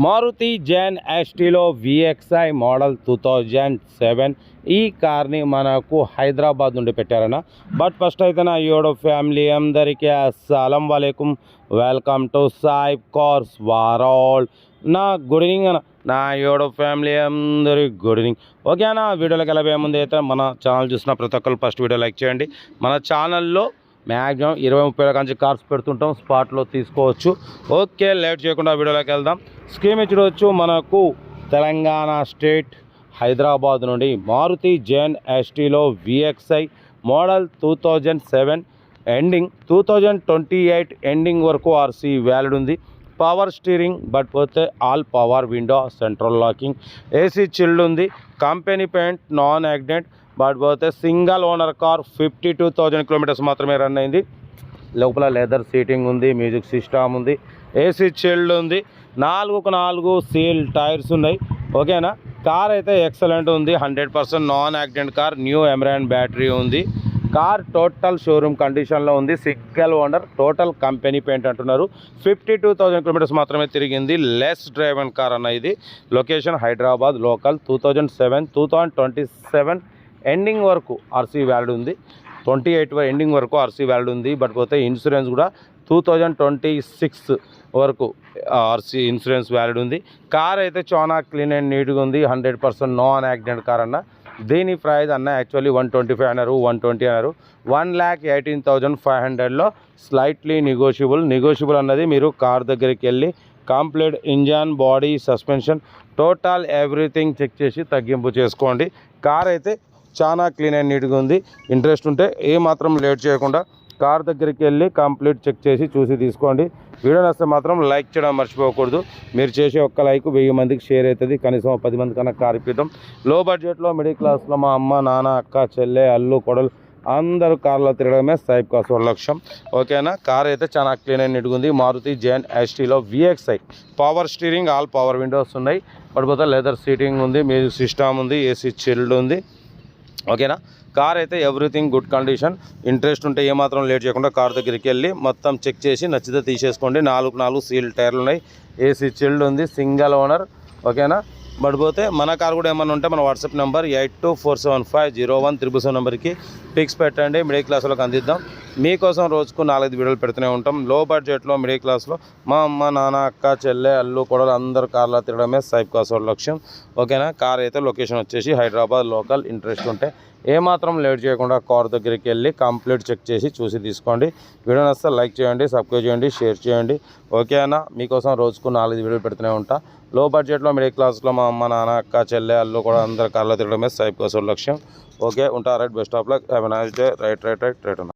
Maruti Zen ఎస్టీలో VXI model two thousand seven ఈ కార్ని మనకు హైదరాబాద్ నుండి పెట్టారన్న. బట్ ఫస్ట్ అయితే నా యోడో ఫ్యామిలీ అందరికీ అస్సలం వాలేకుం. వెల్కమ్ టు సాయిబ్ కార్స్ వారాల్. నా గుడ్ ఈవినింగ్ అన్న. నా యోడో ఫ్యామిలీ అందరి గుడ్ ఈవినింగ్. ఓకే అన్న వీడియోలోకి వెళ్ళబోయే ముందు అయితే మన ఛానల్ చూసిన ప్రతి ఒక్కరు ఫస్ట్ వీడియో లైక్ చేయండి. మన ఛానల్లో మ్యాక్సిమం ఇరవై ముప్పై వేల కంచి కార్స్ పెడుతుంటాం స్పాట్లో తీసుకోవచ్చు. ఓకే లేట్ చేయకుండా వీడియోలోకి వెళ్దాం. స్కీమ్ ఇచ్చుకోవచ్చు మనకు తెలంగాణ స్టేట్ హైదరాబాద్ నుండి Maruti Zen ఎస్టీలో VXI model two thousand seven ending two thousand twenty eight ending వరకు ఆర్సీ వ్యాలిడ్ ఉంది. పవర్ స్టీరింగ్ బట్ పోతే all power window central locking AC chilled ఉంది. Company paint non accident but పోతే single owner car fifty two thousand kilometres మాత్రమే run అయింది. లోపల leather seating ఉంది music system ఉంది ఏసీ చిల్డ్ ఉంది నాలుగుకు నాలుగు సీల్ టైర్స్ ఉన్నాయి. ఓకేనా కార్ అయితే ఎక్సలెంట్ ఉంది hundred percent non accident car new Amaron battery ఉంది కార్ టోటల్ షోరూమ్ కండిషన్లో ఉంది single owner total company paint అంటున్నారు. ఫిఫ్టీ టూ థౌజండ్ కిలోమీటర్స్ మాత్రమే తిరిగింది లెస్ డ్రైవ్ అండ్ కార్ అన్న ఇది. Location Hyderabad local two thousand seven two thousand twenty seven ending వరకు RC valid ఉంది. ట్వంటీ ఎయిట్ ఎండింగ్ వరకు ఆర్సీ వ్యాలిడ్ ఉంది. But పోతే ఇన్సూరెన్స్ కూడా టూ థౌజండ్ ట్వంటీ సిక్స్ వరకు ఆర్సీ ఇన్సూరెన్స్ వ్యాలిడ్ ఉంది. కార్ అయితే చాలా క్లీన్ అండ్ నీట్గా ఉంది. Hundred percent non accident car అన్న. దీని ప్రైజ్ అన్న యాక్చువల్లీ వన్ ట్వంటీ ఫైవ్ అన్నారు వన్ ట్వంటీ అన్నారు. One lakh eighteen thousand five హండ్రెడ్లో స్లైట్లీ నెగోషియబుల్ నెగోషియబుల్ అన్నది మీరు కార్ దగ్గరికి వెళ్ళి complete engine body suspension total everything check చేసి తగ్గింపు చేసుకోండి. కార్ అయితే చాలా క్లీన్ అండ్ నీట్గా ఉంది. ఇంట్రెస్ట్ ఉంటే ఏ మాత్రం లేట్ చేయకుండా కార్ దగ్గరికి వెళ్ళి కంప్లీట్ చెక్ చేసి చూసి తీసుకోండి. వీడియో నస్తే మాత్రం లైక్ చేయడం మర్చిపోకూడదు. మీరు చేసే ఒక్క లైక్ వెయ్యి మందికి షేర్ అవుతుంది. కనీసం పది మంది కన్నా కార్ ఇప్పిద్దాం. లో బడ్జెట్లో మిడిల్ క్లాస్లో మా అమ్మ నాన్న అక్క చెల్లె అల్లు కొడలు అందరూ కార్లో తిరగడమే సైబ్ కాస్ లక్ష్యం. ఓకేనా? కార్ అయితే చాలా క్లీన్ అండ్ నీట్గా ఉంది. Maruti Zen Estilo VXI. Power steering all power windows ఉన్నాయి. పడిపోతే లెదర్ సీటింగ్ ఉంది. మ్యూజిక్ సిస్టమ్ ఉంది. ఏసీ చిల్డ్ ఉంది. ఓకేనా? కార్ అయితే ఎవ్రీథింగ్ గుడ్ కండిషన్. ఇంట్రెస్ట్ ఉంటే ఏమాత్రం లేట్ చేయకుండా కార్ దగ్గరికి వెళ్ళి మొత్తం చెక్ చేసి నచ్చితే తీసేసుకోండి. నాలుగు నాలుగు సీల్ టైర్లు ఉన్నాయి. ఏసీ చిల్డ్ ఉంది సింగల్ ఓనర్. ఓకేనా? పడిపోతే మన కార్ కూడా ఏమన్నా ఉంటే మన WhatsApp number eight two four seven five zero one triple seven నెంబర్కి పిక్స్ పెట్టండి. మిడిల్ క్లాస్లోకి అందిద్దాం. మీకోసం రోజుకు నాలుగైదు వీడియోలు పెడుతూనే ఉంటాం. లో బడ్జెట్లో మిడిల్ క్లాస్లో మా అమ్మ నాన్న అక్క చెల్లె అల్లు కొడలు అందరు కార్లో తిరగడమే సైబ్ కాస్ లక్ష్యం. ఓకేనా? కార్ అయితే లొకేషన్ వచ్చేసి హైదరాబాద్ లోకల్ ఇంట్రెస్ట్ ఉంటే ఏమాత్రం లేట్ చేయకుండా కార్ దగ్గరికి వెళ్ళి కంప్లీట్ చెక్ చేసి చూసి తీసుకోండి. వీడియో నచ్చితే లైక్ చేయండి సబ్స్క్రైబ్ చేయండి షేర్ చేయండి. ఓకే అన్న మీకోసం రోజుకు నాలుగు వీడియోలు పెడుతూనే ఉంటా. లో బడ్జెట్లో మిడిల్ క్లాస్లో మా అమ్మ నాన్న అక్క చెల్లె అల్లు కూడా అందరు కార్లో తిరగడమే సైప్ కోసం లక్ష్యం. ఓకే ఉంటా right best of luck. Have nice day. Right right right right అన్న.